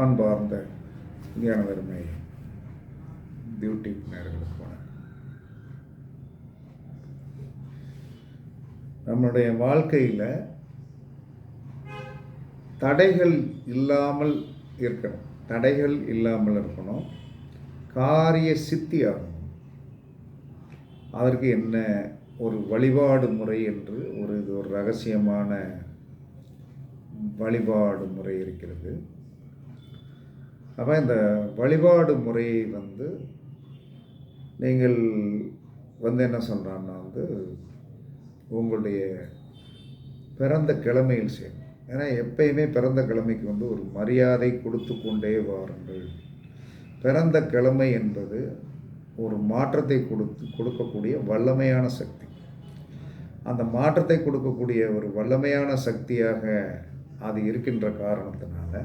அன்பார்ந்த ஞான பெருமை நேர்களுக்கு வணக்கம். நம்முடைய வாழ்க்கையில் தடைகள் இல்லாமல் இருக்கணும். தடைகள் இல்லாமல் இருக்கணும். காரிய சித்தி ஆகணும் அதற்கு என்ன ஒரு வழிபாடு முறை என்று ஒரு இது ஒரு ரகசியமான வழிபாடு முறை இருக்கிறது. அப்போ இந்த வழிபாடு முறையை வந்து நீங்கள் வந்து என்ன சொல்கிறான்னா வந்து உங்களுடைய பிறந்த கிழமையில் செய்யணும். ஏன்னா எப்பயுமே பிறந்த கிழமைக்கு வந்து ஒரு மரியாதை கொடுத்து கொண்டே வாருங்கள். பிறந்த கிழமை என்பது ஒரு மாற்றத்தை கொடுத்து கொடுக்கக்கூடிய வல்லமையான சக்தி. அந்த மாற்றத்தை கொடுக்கக்கூடிய ஒரு வல்லமையான சக்தியாக அது இருக்கின்ற காரணத்தினால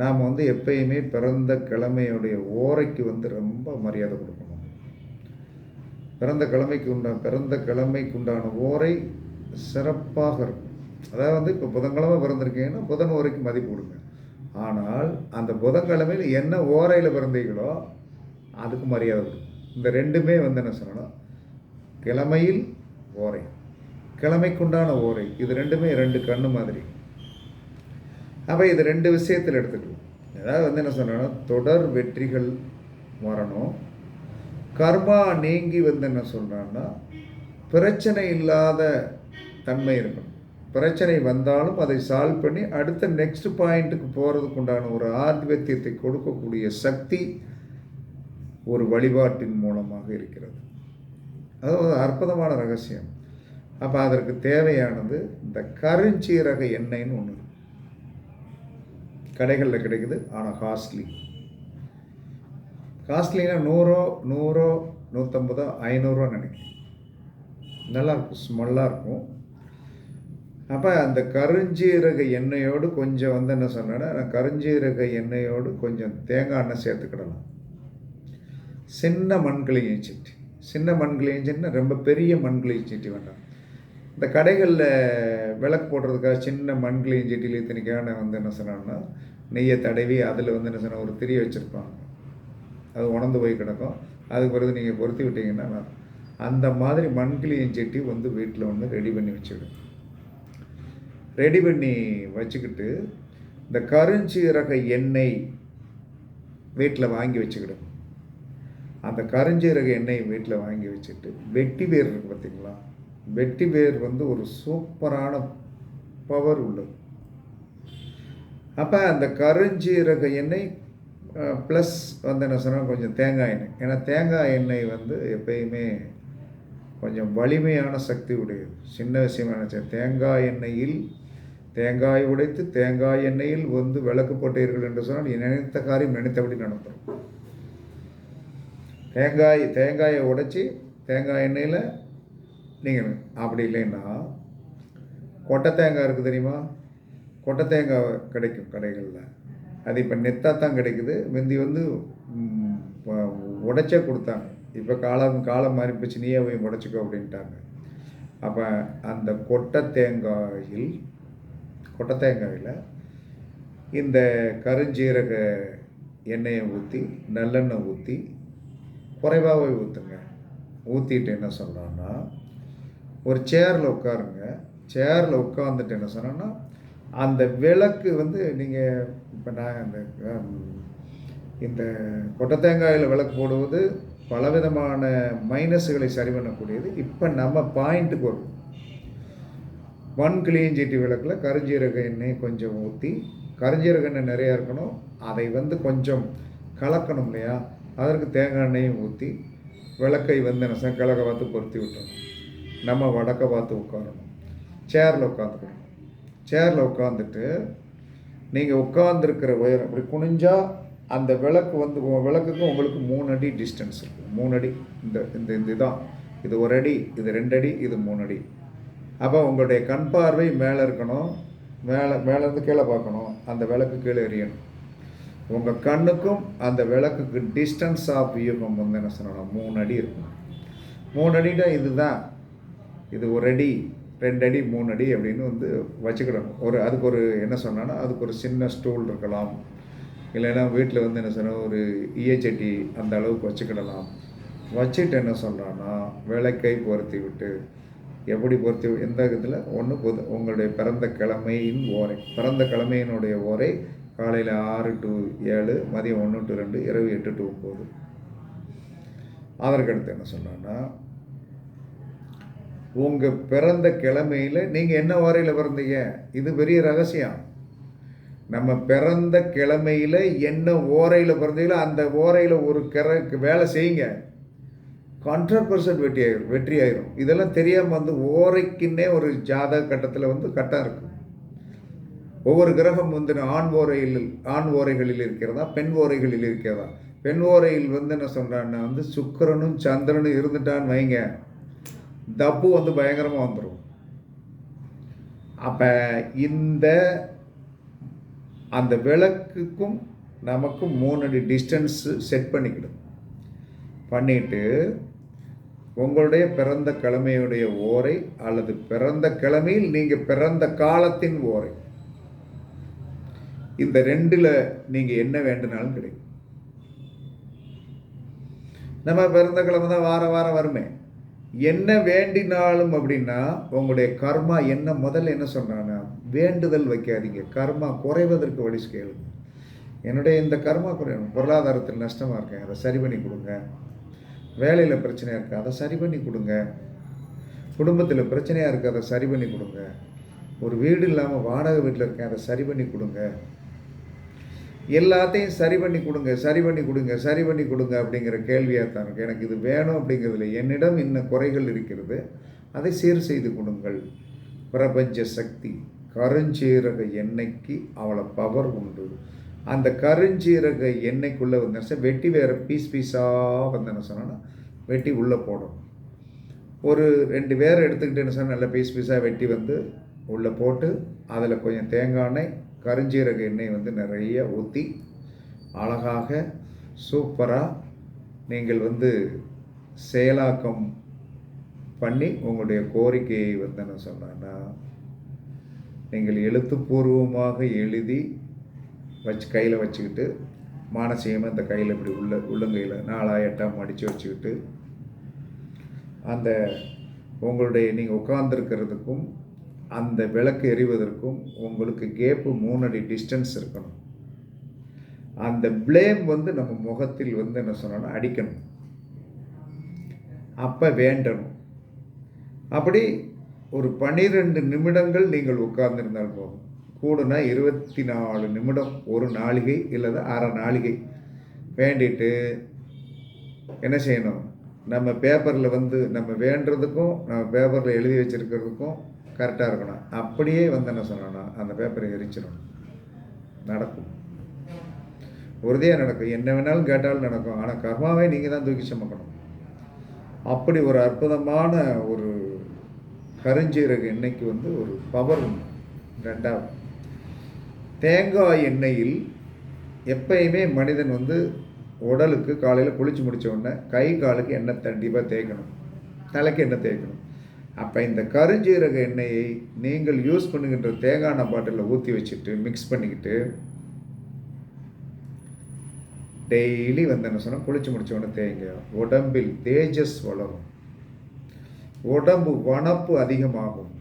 நாம் வந்து எப்பயுமே பிறந்த கிழமையுடைய ஓரைக்கு வந்து ரொம்ப மரியாதை கொடுக்கணும். பிறந்த கிழமைக்கு உண்டான பிறந்த கிழமைக்கு உண்டான ஓரை சிறப்பாக இருக்கும். அதாவது வந்து இப்போ புதன்கிழமை பிறந்திருக்கீங்கன்னா புதன் ஓரைக்கு மதிப்பு கொடுங்க. ஆனால் அந்த புதன்கிழமையில் என்ன ஓரையில் பிறந்தீங்களோ அதுக்கு மரியாதை கொடுக்கும் இந்த ரெண்டுமே வந்து என்ன சொல்லணும்? கிழமையில் ஓரை. கிழமைக்குண்டான ஓரை. இது ரெண்டுமே ரெண்டு கண்ணு மாதிரி. அப்போ இது ரெண்டு விஷயத்தில் எடுத்துக்கலாம். ஏதாவது வந்து என்ன சொன்னா தொடர் வெற்றிகள் வரணும். கர்மா நீங்கி வந்து என்ன சொல்கிறான்னா பிரச்சனை இல்லாத தன்மை இருக்கணும். பிரச்சனை வந்தாலும் அதை சால்வ் பண்ணி அடுத்த நெக்ஸ்ட் பாயிண்ட்டுக்கு போகிறதுக்கு உண்டான ஒரு ஆதிபத்தியத்தை கொடுக்கக்கூடிய சக்தி ஒரு வழிபாட்டின் மூலமாக இருக்கிறது. அது ஒரு அற்புதமான ரகசியம். அப்போ அதற்கு தேவையானது இந்த கருஞ்சீரக எண்ணெய்ன்னு ஒன்று கடைகளில் கிடைக்குது. ஆனால் காஸ்ட்லி காஸ்ட்லினா நூறோ நூறோ நூற்றம்பதோ ஐநூறுரூவா நினைக்கிறேன். நல்லாயிருக்கும் ஸ்மெல்லாக இருக்கும். அப்போ அந்த கருஞ்சீரக எண்ணெயோடு கொஞ்சம் வந்து என்ன சொன்னேன்னா கருஞ்சீரக எண்ணெயோடு கொஞ்சம் தேங்காய் எண்ணெய் சேர்த்துக்கிடலாம். சின்ன மண்கிளியை சட்டி. சின்ன மண்கிளியை சட்டினா ரொம்ப பெரிய மண்களையும் சட்டி வேண்டாம். இந்த கடைகளில் விளக்கு போடுறதுக்காக சின்ன மண்கிளியும் சட்டியில் இத்தனைக்கான வந்து என்ன சொன்னான்னா நெய்யை தடவி அதில் வந்து என்ன சொன்னால் ஒரு திரிய வச்சுருப்பாங்க. அது உணர்ந்து போய் கிடக்கும். அதுக்கு பிறகு நீங்கள் பொருத்தி விட்டீங்கன்னா அந்த மாதிரி மண்கிளியும் செட்டி வந்து வீட்டில் வந்து ரெடி பண்ணி வச்சுக்கிடும். ரெடி பண்ணி வச்சுக்கிட்டு இந்த கருஞ்சீரக எண்ணெய் வீட்டில் வாங்கி வச்சுக்கிடும். அந்த கருஞ்சீரக எண்ணெய் வீட்டில் வாங்கி வச்சுட்டு வெட்டி வேர் இருக்குது பார்த்தீங்களா வெட்டி வேர் வந்து ஒரு சூப்பரான பவர் உள்ளது. அப்போ அந்த கருஞ்சீரக எண்ணெய் ப்ளஸ் வந்து என்ன சொன்னால் கொஞ்சம் தேங்காய் எண்ணெய். ஏன்னா தேங்காய் எண்ணெய் வந்து எப்பயுமே கொஞ்சம் வலிமையான சக்தி உடையது. சின்ன விஷயமா நினச்சேன் தேங்காய் எண்ணெயில் தேங்காய் உடைத்து தேங்காய் எண்ணெயில் வந்து விளக்கு போட்டீர்கள் என்று சொன்னால் நினைத்த காரியம் நினைத்தபடி நடந்துடும் தேங்காய் தேங்காயை உடைச்சி தேங்காய் எண்ணெயில் நீங்கள் அப்படி இல்லைன்னா கொட்டை தேங்காய் இருக்குது தெரியுமா? கொட்டை தேங்காய் கிடைக்கும் கடைகளில். அது இப்போ நெத்தாக தான் கிடைக்குது. முந்தி வந்து உடைச்சே கொடுத்தாங்க. இப்போ காலம் காலம் மாறி போச்சு. நீயே போய் உடைச்சிக்கோ அப்படின்ட்டாங்க. அப்போ அந்த கொட்டை தேங்காயில் கொட்டை தேங்காயில் இந்த கருஞ்சீரக எண்ணெயை ஊற்றி நல்லெண்ணெய் ஊற்றி குறைவாகவே ஊற்றுங்க ஊற்றிட்டு என்ன சொல்கிறான்னா ஒரு சேரில் உட்காருங்க. சேரில் உட்காந்துட்டு என்ன சொன்னோன்னா அந்த விளக்கு வந்து நீங்கள் இப்போ நான் அந்த இந்த கொட்டை தேங்காயில் விளக்கு போடுவது பலவிதமான மைனஸுகளை சரி பண்ணக்கூடியது. இப்போ நம்ம பாயிண்ட்டுக்கு வரும். ஒன் கிளியஞ்சீட்டி விளக்கில் கருஞ்சீரக எண்ணெய் கொஞ்சம் ஊற்றி கருஞ்சீரக எண்ணெய் நிறையா இருக்கணும். அதை வந்து கொஞ்சம் கலக்கணும் இல்லையா? அதற்கு தேங்காய் எண்ணெயும் ஊற்றி விளக்கை வந்து என்ன கிழக்க பார்த்து பொருத்தி விட்டணும். நம்ம வடக்க பார்த்து உட்காரணும். சேரில் உட்காந்துக்கணும். சேரில் உட்காந்துட்டு நீங்கள் உட்காந்துருக்கிற உயரம் அப்படி குனிஞ்சால் அந்த விளக்கு வந்து விளக்குக்கும் உங்களுக்கு மூணு அடி டிஸ்டன்ஸ் இருக்குது மூணு அடி. இந்த இந்த இந்த இதான். இது ஒரு அடி இது ரெண்டு அடி இது மூணு அடி. அப்போ உங்களுடைய கண் பார்வை மேலே இருக்கணும். மேலே மேலேருந்து கீழே பார்க்கணும். அந்த விளக்கு கீழே எரியணும் உங்கள் கண்ணுக்கும் அந்த விளக்குக்கு டிஸ்டன்ஸ் ஆஃப் வியூகம் வந்து என்ன சொல்லணும்? மூணு அடி இருக்கும் மூணு அடினா இதுதான். இது ஒரு அடி ரெண்டு அடி மூணு அடி அப்படின்னு வந்து வச்சுக்கிடணும். ஒரு அதுக்கு ஒரு என்ன சொன்னான்னா அதுக்கு ஒரு சின்ன ஸ்டூல் இருக்கலாம். இல்லைன்னா வீட்டில் வந்து என்ன சொன்னால் ஒரு ஈயச்சட்டி அந்த அளவுக்கு வச்சுக்கிடலாம். வச்சுட்டு என்ன சொல்கிறான்னா விளக்கை பொருத்தி விட்டு எப்படி பொருத்தி எந்த இதில் ஒன்று பொது உங்களுடைய பிறந்த கிழமையின் ஓரை பிறந்த கிழமையினுடைய ஓரை காலையில் ஆறு டு ஏழு மதியம் ஒன்று டு ரெண்டு இரவு எட்டு டு ஒம்பது அதற்கடுத்து என்ன சொன்னான்னா உங்கள் பிறந்த கிழமையில் நீங்கள் என்ன ஓரையில் பிறந்தீங்க? இது பெரிய ரகசியம். நம்ம பிறந்த கிழமையில் என்ன ஓரையில் பிறந்தீங்களோ அந்த ஓரையில் ஒரு கிற வேலை செய்யுங்க. ஹண்ட்ரட் பர்சன்ட் வெற்றி ஆயிரும் வெற்றி ஆயிரும். இதெல்லாம் தெரியாமல் வந்து ஓரைக்குன்னே ஒரு ஜாதக கட்டத்தில் வந்து கட்டம் இருக்கும் ஒவ்வொரு கிரகம் வந்து ஆண் ஓரையில் ஆண் ஓரைகளில் இருக்கிறதா பெண் ஓரைகளில் இருக்கிறதா? பெண் ஓரையில் வந்து என்ன சொல்கிறான்னா வந்து சுக்கிரனும் சந்திரனும் இருந்துட்டான்னு வைங்க. தப்பு வந்து பயங்கரமாக வந்துடும் அப்போ இந்த அந்த விளக்குக்கும் நமக்கும் மூணு அடி டிஸ்டன்ஸு செட் பண்ணிக்கிடும் பண்ணிட்டு உங்களுடைய பிறந்த கிழமையுடைய ஓரை அல்லது பிறந்த கிழமையில் நீங்கள் பிறந்த காலத்தின் ஓரை. இந்த ரெண்டில் நீங்கள் என்ன வேண்டுனாலும் கிடைக்கும். நம்ம பிறந்த கிழமை தான் வார வாரம் வருமே. என்ன வேண்டினாலும் அப்படின்னா உங்களுடைய கர்மா என்ன முதல்ல என்ன சொன்னான்னா வேண்டுதல் வைக்காதீங்க. கர்மா குறைவதற்கு வழி கேளுங்க. என்னுடைய இந்த கர்மா குறை பொருளாதாரத்தில் நஷ்டமாக இருக்கேன் அதை சரி பண்ணி கொடுங்க. வேலையில் பிரச்சனையாக இருக்குது அதை சரி பண்ணி கொடுங்க. குடும்பத்தில் பிரச்சனையாக இருக்குது அதை சரி பண்ணி கொடுங்க. ஒரு வீடு இல்லாமல் வாடகை வீட்டில் இருக்கேன் அதை சரி பண்ணி கொடுங்க. எல்லாத்தையும் சரி பண்ணி கொடுங்க சரி பண்ணி கொடுங்க சரி பண்ணி கொடுங்க அப்படிங்கிற கேள்வியாக தான் இருக்கு. எனக்கு இது வேணும் அப்படிங்கிறதுல என்னிடம் இன்னும் குறைகள் இருக்கிறது. அதை சீர் செய்து கொடுங்கள். பிரபஞ்ச சக்தி கருஞ்சீரக எண்ணெய்க்கு அவ்வளோ பவர் உண்டு. அந்த கருஞ்சீரக எண்ணெய்க்குள்ளே வந்து வெட்டி வேறு பீஸ் பீஸாக வந்து என்ன சொன்னோன்னா வெட்டி உள்ளே போடணும் ஒரு ரெண்டு பேரை எடுத்துக்கிட்டு என்ன சொன்னால் நல்லா பீஸ் பீஸாக வெட்டி வந்து உள்ளே போட்டு அதில் கொஞ்சம் தேங்காய் எண்ணெய் கருஞ்சீரக எண்ணெய் வந்து நிறைய ஊற்றி அழகாக சூப்பராக நீங்கள் வந்து செயலாக்கம் பண்ணி உங்களுடைய கோரிக்கையை வந்து என்ன சொன்னான்னா நீங்கள் எழுத்துப்பூர்வமாக எழுதி வச்சு கையில் வச்சுக்கிட்டு மானசீகமாக இந்த கையில் இப்படி உள்ள உள்ளங்கையில் நாலா எட்டாம் அடித்து வச்சுக்கிட்டு அந்த உங்களுடைய நீங்கள் உட்காந்துருக்கிறதுக்கும் அந்த விளக்கு எரிவதற்கும் உங்களுக்கு கேப்பு மூணு அடி டிஸ்டன்ஸ் இருக்கணும். அந்த ப்ளேம் வந்து நம்ம முகத்தில் வந்து என்ன சொன்னோன்னா அடிக்கணும். அப்போ வேண்டணும். அப்படி ஒரு பன்னிரெண்டு நிமிடங்கள் நீங்கள் உட்கார்ந்துருந்தால் போதும். கூடுனா இருபத்தி நாலு நிமிடம் ஒரு நாளிகை இல்லது அரை நாளிகை. வேண்டிட்டு என்ன செய்யணும்? நம்ம பேப்பரில் வந்து நம்ம வேண்டுறதுக்கும் நம்ம பேப்பரில் எழுதி வச்சுருக்கிறதுக்கும் கரெக்டாக இருக்கணும். அப்படியே வந்து என்ன சொல்லணும் அந்த பேப்பரை எரிச்சிடணும். நடக்கும். உறுதியாக நடக்கும். என்ன வேணாலும் கேட்டாலும் நடக்கும். ஆனால் கர்மாவை நீங்கள் தான் தூக்கி சுமக்கணும். அப்படி ஒரு அற்புதமான ஒரு கருஞ்சீரக எண்ணெய்க்கு வந்து ஒரு பவர் உண்டு. ரெண்டாவது தேங்காய் எண்ணெயில் எப்பயுமே மனிதன் வந்து உடலுக்கு காலையில் குளிச்சு முடித்த உடனே கை காலுக்கு எண்ணெய் கண்டிப்பாக தேய்க்கணும். தலைக்கு எண்ணெய் தேய்க்கணும். அப்போ இந்த கருஞ்சீரக எண்ணெயை நீங்கள் யூஸ் பண்ணுகின்ற தேங்காய் பாட்டிலில் ஊற்றி வச்சுட்டு மிக்ஸ் பண்ணிக்கிட்டு டெய்லி வந்து என்ன சொன்னால் குளிச்சு முடிச்ச உடனே உடம்பில் தேஜஸ் வளரும். உடம்பு வனப்பு அதிகமாகும்.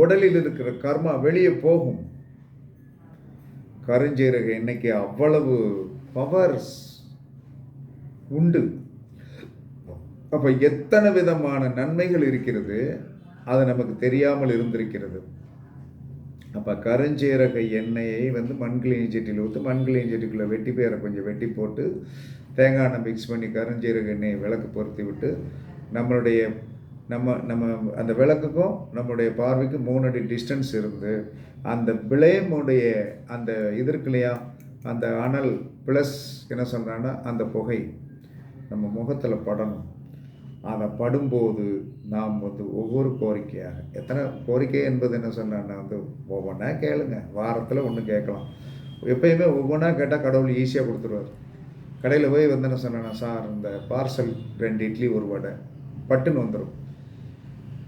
உடலில் இருக்கிற கர்மா வெளியே போகும். கருஞ்சீரக எண்ணெய்க்கு அவ்வளவு பவர்ஸ் உண்டு. அப்போ எத்தனை விதமான நன்மைகள் இருக்கிறது? அது நமக்கு தெரியாமல் இருந்திருக்கிறது. அப்போ கருஞ்சீரக எண்ணெயை வந்து மண்கிளியின் சட்டியில் ஊற்று மண்கிளியின் சட்டிக்குள்ளே வெட்டி பேரை கொஞ்சம் வெட்டி போட்டு தேங்காய் எண்ணெய் மிக்ஸ் பண்ணி கருஞ்சீரக எண்ணெயை விளக்கு பொருத்தி விட்டு நம்மளுடைய நம்ம நம்ம அந்த விளக்குக்கும் நம்மளுடைய பார்வைக்கும் மூணு அடி டிஸ்டன்ஸ் இருந்து அந்த பிளேமுடைய அந்த இது இருக்கு இல்லையா? அந்த அனல் ப்ளஸ் என்ன சொல்கிறாங்கன்னா அந்த புகை நம்ம முகத்தில் படணும். அதை படும்போது நாம் வந்து ஒவ்வொரு கோரிக்கையாக எத்தனை கோரிக்கை என்பது என்ன சொன்னான்னா வந்து ஒவ்வொன்றா கேளுங்க. வாரத்தில் ஒன்று கேட்கலாம். எப்பயுமே ஒவ்வொன்றா கேட்டால் கடவுள் ஈஸியாக கொடுத்துருவார். கடையில் போய் வந்து என்ன சொன்னேன்னா சார் இந்த பார்சல் ரெண்டு இட்லி ஒரு வடை. பட்டுன்னு வந்துடும்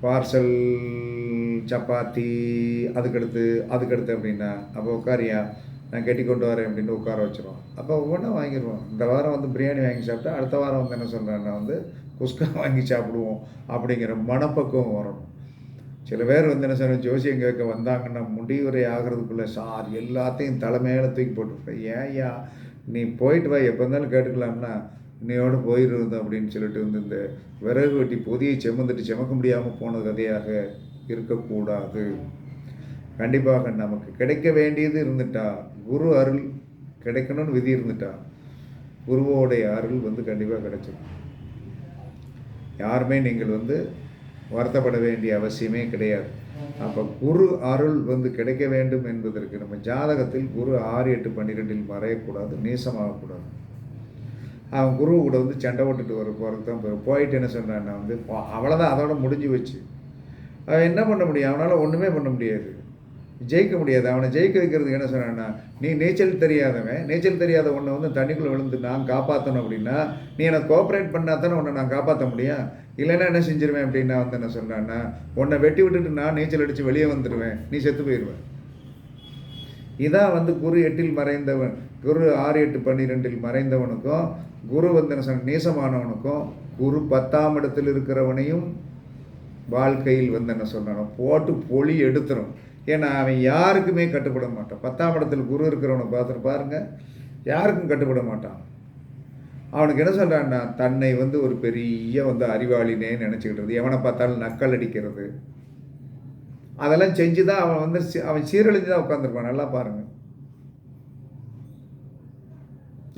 பார்சல் சப்பாத்தி அதுக்கடுத்து அதுக்கடுத்து அப்படின்னா அப்போ உட்காரியா? நான் கட்டி கொண்டு வரேன் அப்படின்னு உட்கார வச்சுருவோம். அப்போ ஒவ்வொன்றா வாங்கிடுவோம் இந்த வாரம் வந்து பிரியாணி வாங்கி சாப்பிட்டா அடுத்த வாரம் வந்து என்ன சொல்கிறேன்னா வந்து குஸ்கா வாங்கி சாப்பிடுவோம் அப்படிங்கிற மனப்பக்குவம் வரணும். சில பேர் வந்து என்ன சொன்ன ஜோசியம் கேட்க வந்தாங்கன்னா முடிவுரை ஆகிறதுக்குள்ளே சார் எல்லாத்தையும் தலைமையில தூக்கி போட்டுருப்பேன் ஏன்யா நீ போயிட்டு வா எப்போ இருந்தாலும் கேட்டுக்கலாம்னா இன்னையோடு போயிடுறது அப்படின்னு சொல்லிட்டு வந்து இந்த விறகு வெட்டி பொதியை செமந்துட்டு செமக்க முடியாமல் போன கதையாக இருக்கக்கூடாது. கண்டிப்பாக நமக்கு கிடைக்க வேண்டியது இருந்துட்டா குரு அருள் கிடைக்கணும்னு விதி இருந்துட்டா குருவோடைய அருள் வந்து கண்டிப்பாக கிடைச்சிடும் யாருமே நீங்கள் வந்து வருத்தப்பட வேண்டிய அவசியமே கிடையாது. அப்போ குரு அருள் வந்து கிடைக்க வேண்டும் என்பதற்கு நம்ம ஜாதகத்தில் குரு ஆறு எட்டு பன்னிரெண்டில் மறையக்கூடாது நீசமாகக்கூடாது. அவன் குரு கூட வந்து சண்டை போட்டுட்டு வர போகிறது தான் போயிட்டு என்ன சொல்கிறான் வந்து பா- அவ்வளோதான் அதோட முடிஞ்சு வச்சு அவன் என்ன பண்ண முடியும்? அவனால் ஒன்றுமே பண்ண முடியாது. ஜெயிக்க முடியாது. அவனை ஜெயிக்க வைக்கிறதுக்கு என்ன சொன்னான்னா நீ நீச்சல் தெரியாதவன். நீச்சல் தெரியாத உன்னை வந்து தண்ணிக்குள்ளே விழுந்து நான் காப்பாற்றணும் அப்படின்னா நீ எனக்கு கோஆப்ரேட் பண்ணால் தானே உன்னை நான் காப்பாற்ற முடியும். இல்லைன்னா என்ன செஞ்சிருவேன்? அப்படின்னா வந்து என்ன சொன்னான்னா உன்னை வெட்டி விட்டுட்டு நான் நீச்சல் அடித்து வெளியே வந்துடுவேன் நீ செத்து போயிடுவேன் இதான் வந்து குரு எட்டில் மறைந்தவன். குரு ஆறு எட்டு பன்னிரெண்டில் மறைந்தவனுக்கும் குரு வந்து என்ன சொன்ன நீசமானவனுக்கும் குரு பத்தாம் இடத்தில் இருக்கிறவனையும் வாழ்க்கையில் வந்து என்ன சொன்னானோ போட்டு பொலி எடுத்துரும். ஏன்னா அவன் யாருக்குமே கட்டுப்பட மாட்டான். பத்தாம் இடத்துல குரு இருக்கிறவனை பார்த்துட்டு பாருங்கள் யாருக்கும் கட்டுப்பட மாட்டான். அவனுக்கு என்ன சொல்கிறான்னா தன்னை வந்து ஒரு பெரிய வந்து அறிவாளினே நினச்சிக்கிட்டது. எவனை பார்த்தாலும் நக்கல் அடிக்கிறது. அதெல்லாம் செஞ்சு தான் அவன் வந்து அவன் சீரழிஞ்சு தான் உட்காந்துருப்பான் நல்லா பாருங்கள்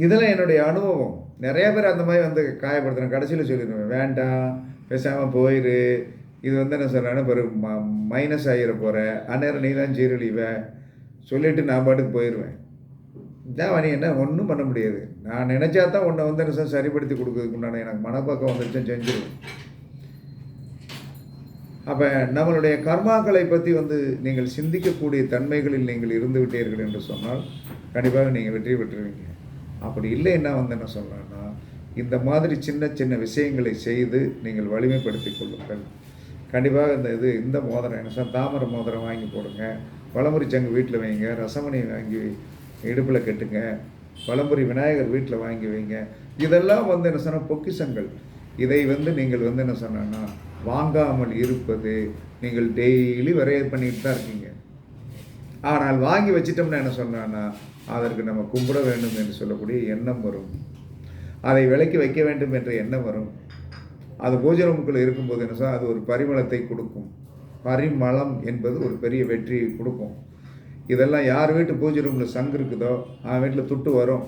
இதெல்லாம் என்னுடைய அனுபவம். நிறைய பேர் அந்த மாதிரி வந்து காயப்படுத்துகிறேன் கடைசியில் சொல்லிடுவேன் வேண்டாம் பேசாமல் போயிரு. இது வந்து என்ன சொல்கிறேன்னா பெரு ம மைனஸ் ஆகிட போகிற அந்நேரம் நீ தான் சீரழிவ சொல்லிவிட்டு நான் பாட்டுக்கு போயிடுவேன் இதான் வணி என்ன? ஒன்றும் பண்ண முடியாது. நான் நினச்சா தான் உன்னை வந்து என்ன சார் சரிப்படுத்தி கொடுக்குறதுக்கு உண்டான எனக்கு மனப்பக்கம் வந்துருச்சுன்னு செஞ்சிருவேன். அப்போ நம்மளுடைய கர்மாக்களை பற்றி வந்து நீங்கள் சிந்திக்கக்கூடிய தன்மைகளில் நீங்கள் இருந்து விட்டீர்கள் என்று சொன்னால் கண்டிப்பாக நீங்கள் வெற்றி பெற்றுவீங்க. அப்படி இல்லைன்னா வந்து என்ன சொல்கிறேன்னா இந்த மாதிரி சின்ன சின்ன விஷயங்களை செய்து நீங்கள் வலிமைப்படுத்திக் கொள்ளுங்கள். கண்டிப்பாக இந்த இது இந்த மோதிரம் என்ன சொல் தாமரை மோதிரம் வாங்கி போடுங்க. வளமுறி சங்கு வீட்டில் வைங்க ரசமணி வாங்கி இடுப்பில் கட்டுங்க பழம்புரி விநாயகர் வீட்டில் வாங்கி வைங்க. இதெல்லாம் வந்து என்ன சொன்னால் பொக்கிஷங்கள். இதை வந்து நீங்கள் வந்து என்ன சொன்னா வாங்காமல் இருப்பது நீங்கள் டெய்லி வரைய பண்ணிட்டு தான் இருக்கீங்க. ஆனால் வாங்கி வச்சிட்டோம்னா என்ன சொன்னான்னா அதற்கு நம்ம கும்பிட வேண்டும் என்று சொல்லக்கூடிய எண்ணம் வரும். அதை விலைக்கு வைக்க வேண்டும் என்ற எண்ணம் வரும். அது பூஜை இருக்கும்போது என்ன சொன்னால் அது ஒரு பரிமளத்தை கொடுக்கும். பரிமளம் என்பது ஒரு பெரிய வெற்றியை கொடுக்கும். இதெல்லாம் யார் வீட்டு பூஜை ரூமில் சங்கு இருக்குதோ அவன் வீட்டில் துட்டு வரும்.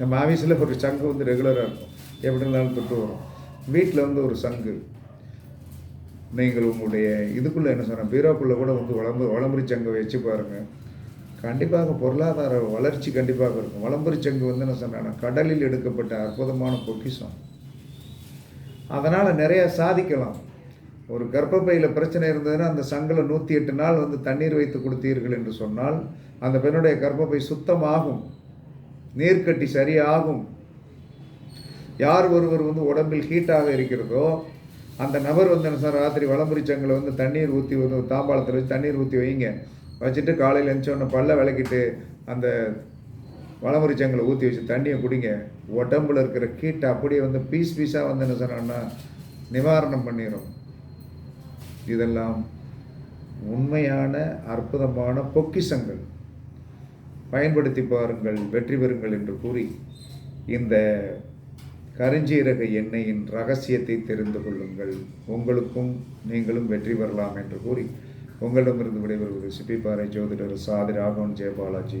நம்ம ஆஃபீஸில் ஒரு சங்கு வந்து ரெகுலராக இருக்கும். எப்படி இருந்தாலும் துட்டு வரும். வீட்டில் வந்து ஒரு சங்கு. நீங்கள் உங்களுடைய இதுக்குள்ளே என்ன சொன்ன பீரோக்குள்ளே கூட வந்து வளம்பு வளம்புரி சங்கை வச்சு பாருங்கள் கண்டிப்பாக பொருளாதார வளர்ச்சி கண்டிப்பாக இருக்கும். வளம்புரி சங்கு வந்து என்ன சொன்னால் கடலில் எடுக்கப்பட்ட அற்புதமான பொக்கிஷம். அதனால் நிறைய சாதிக்கலாம். ஒரு கர்ப்பப்பையில் பிரச்சனை இருந்ததுன்னா அந்த சங்கில் நூற்றி எட்டு நாள் வந்து தண்ணீர் வைத்து கொடுத்தீர்கள் என்று சொன்னால் அந்த பெண்ணுடைய கர்ப்பப்பை சுத்தமாகும். நீர்க்கட்டி சரியாகும். யார் ஒருவர் வந்து உடம்பில் ஹீட்டாக இருக்கிறதோ அந்த நபர் வந்து என்ன சார் ராத்திரி வளம்புரி சங்கில் வந்து தண்ணீர் ஊற்றி வந்து தாம்பாளத்தில் வச்சு தண்ணீர் ஊற்றி வைங்க. வச்சுட்டு காலையில் எழுந்தோடனே பல்ல விளக்கிட்டு அந்த வளமுறை சங்கில் ஊற்றி வச்சு தண்ணியை குடிங்க. உடம்புல இருக்கிற கீட்டை அப்படியே வந்து பீஸ் பீஸாக வந்து என்ன சொன்னோன்னா நிவாரணம் பண்ணிடும் இதெல்லாம் உண்மையான அற்புதமான பொக்கிஷங்கள். பயன்படுத்தி பாருங்கள் வெற்றி பெறுங்கள் என்று கூறி இந்த கருஞ்சீரக எண்ணெயின் ரகசியத்தை தெரிந்து கொள்ளுங்கள். உங்களுக்கும் நீங்களும் வெற்றி பெறலாம் என்று கூறி உங்களிடமிருந்து விடைபெறுவது சிப்பிப்பாறை ஜோதிடர் சாதி ராகவன் ஜெயபாலாஜி.